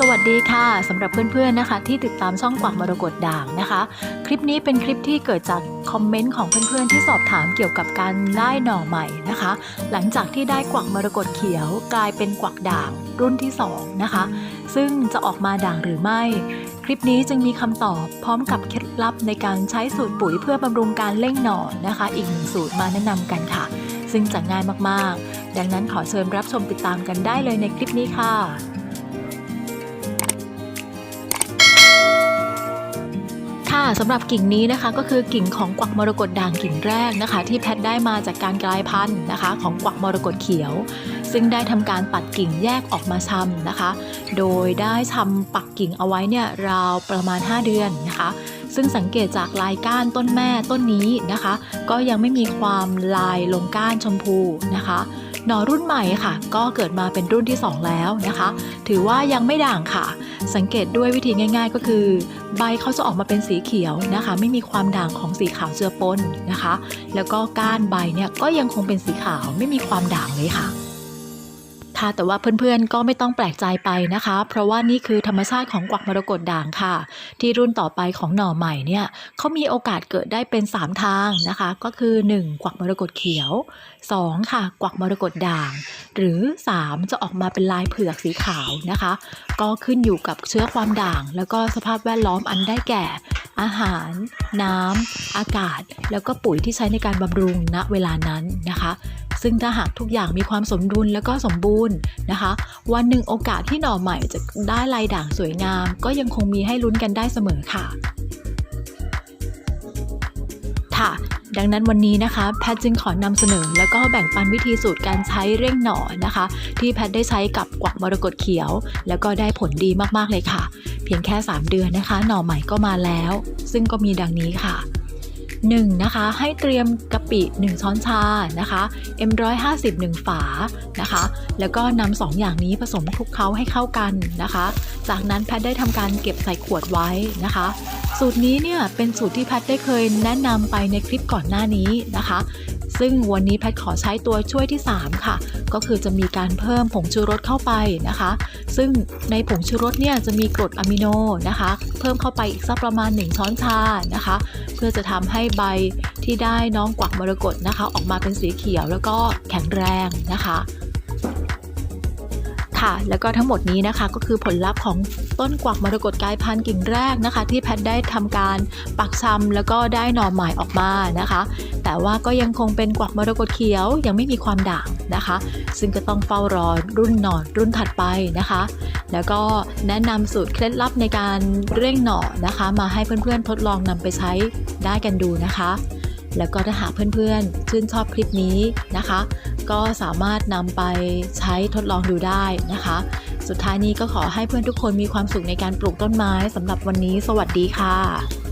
สวัสดีค่ะสำหรับเพื่อนๆนะคะ ที่ติดตามช่องกวักมรกตด่างนะคะ คลิปนี้เป็นคลิปที่เกิดจากคอมเมนต์ของเพื่อนๆที่สอบถามเกี่ยวกับการได้หน่อใหม่นะคะ หลังจากที่ได้กวักมรกตเขียวกลายเป็นกวักด่างรุ่นที่สองนะคะ ซึ่งจะออกมาด่างหรือไม่ คลิปนี้จึงมีคำตอบพร้อมกับเคล็ดลับในการใช้สูตรปุ๋ยเพื่อบำรุงการเร่งหน่อนะคะ อีกหนึ่งสูตรมาแนะนำกันค่ะ ซึ่งจะง่ายมากๆ ดังนั้นขอเชิญรับชมติดตามกันได้เลยในคลิปนี้ค่ะ สำหรับกิ่งนี้นะคะก็คือกิ่งของกวักมรกตด่างกิ่งแรกนะคะ ที่แพทย์ได้มาจากการกลายพันธุ์นะคะ ของกวักมรกตเขียว ซึ่งได้ทำการปัดกิ่งแยกออกมาชำนะคะ โดยได้ชำปักกิ่งเอาไว้เนี่ยราวประมาณ 5 เดือนนะคะ ซึ่งสังเกตจากลายก้านต้นแม่ต้นนี้นะคะ ก็ยังไม่มีความลายลงก้านชมพูนะคะหน่อรุ่นใหม่ค่ะ ก็เกิดมาเป็นรุ่นที่ 2 แล้วนะคะ ถือว่ายังไม่ด่างค่ะ สังเกตด้วยวิธีง่าย ๆ ก็คือ ใบเขาจะออกมาเป็นสีเขียวนะคะ ไม่มีความด่างของสีขาวเจือปนนะคะ แล้วก็ก้านใบเนี่ยก็ยังคงเป็นสีขาวไม่มีความด่างเลยค่ะค่ะ แต่ว่าเพื่อนๆก็ไม่ต้องแปลกใจไปนะคะ เพราะว่านี่คือธรรมชาติของกวักมรกตด่างค่ะ ที่รุ่นต่อไปของหน่อใหม่เนี่ยเขามีโอกาสเกิดได้เป็น 3 ทางนะคะ ก็คือ 1. กวักมรกตเขียว 2. ค่ะ กวักมรกตด่าง หรือ 3 จะออกมาเป็นลายเผือกสีขาวนะคะ ก็ขึ้นอยู่กับเชื้อความด่าง แล้วก็สภาพแวดล้อมอันได้แก่ อาหาร น้ำ อากาศ แล้วก็ปุ๋ยที่ใช้ในการบำรุงณเวลานั้นนะคะ ซึ่งถ้าหากทุกอย่างมีความสมดุลแล้วก็สมบูรณ์นะคะ วันหนึ่งโอกาสที่หน่อใหม่จะได้ลายด่างสวยงาม ก็ยังคงมีให้ลุ้นกันได้เสมอค่ะ ค่ะ ดังนั้นวันนี้นะคะแพทย์จึงขอนำเสนอ แล้วก็แบ่งปันวิธีสูตรการใช้เร่งหน่อนะคะ ที่แพทย์ได้ใช้กับกวักมรกตเขียว แล้วก็ได้ผลดีมากๆเลยค่ะ เพียงแค่ 3 เดือนนะคะ หน่อใหม่ก็มาแล้ว ซึ่งก็มีดังนี้ค่ะ 1. นะคะให้เตรียมกะปิ 1 ช้อนชานะคะ M150 1ฝานะคะ แล้วก็นำสองอย่างนี้ผสมคลุกเคล้าให้เข้ากันนะคะ จากนั้นแพทย์ได้ทำการเก็บใส่ขวดไว้นะคะ สูตรนี้เนี่ยเป็นสูตรที่แพทได้เคยแนะนำไปในคลิปก่อนหน้านี้นะคะ ซึ่งวันนี้แพทขอใช้ตัวช่วยที่ 3 ค่ะ ก็คือจะมีการเพิ่มผงชูรสเข้าไปนะคะ ซึ่งในผงชูรสเนี่ยจะมีกรดอะมิโนนะคะ เพิ่มเข้าไปอีกสักประมาณ 1 ช้อนชานะคะ เพื่อจะทำให้ใบที่ได้น้องกวักมรกตนะคะ ออกมาเป็นสีเขียวแล้วก็แข็งแรงนะคะ ค่ะ แล้วก็ทั้งหมดนี้นะคะก็คือผลลัพธ์ของต้นกวักมรกตกลายพันธุ์กิ่งแรกนะคะ ที่แพทย์ได้ทำการปักชำแล้วก็ได้หน่อใหม่ออกมานะคะ แต่ว่าก็ยังคงเป็นกวักมรกตเขียวยังไม่มีความด่างนะคะ ซึ่งก็ต้องเฝ้ารอรุ่นหน่อรุ่นถัดไปนะคะ แล้วก็แนะนำสูตรเคล็ดลับในการเร่งหน่อนะคะ มาให้เพื่อนๆทดลองนำไปใช้ได้กันดูนะคะ แล้วก็ถ้าหากเพื่อนๆ ชื่นชอบคลิปนี้นะคะ ก็สามารถนำไปใช้ทดลองดูได้นะคะ สุดท้ายนี้ก็ขอให้เพื่อนทุกคนมีความสุขในการปลูกต้นไม้สำหรับวันนี้ สวัสดีค่ะ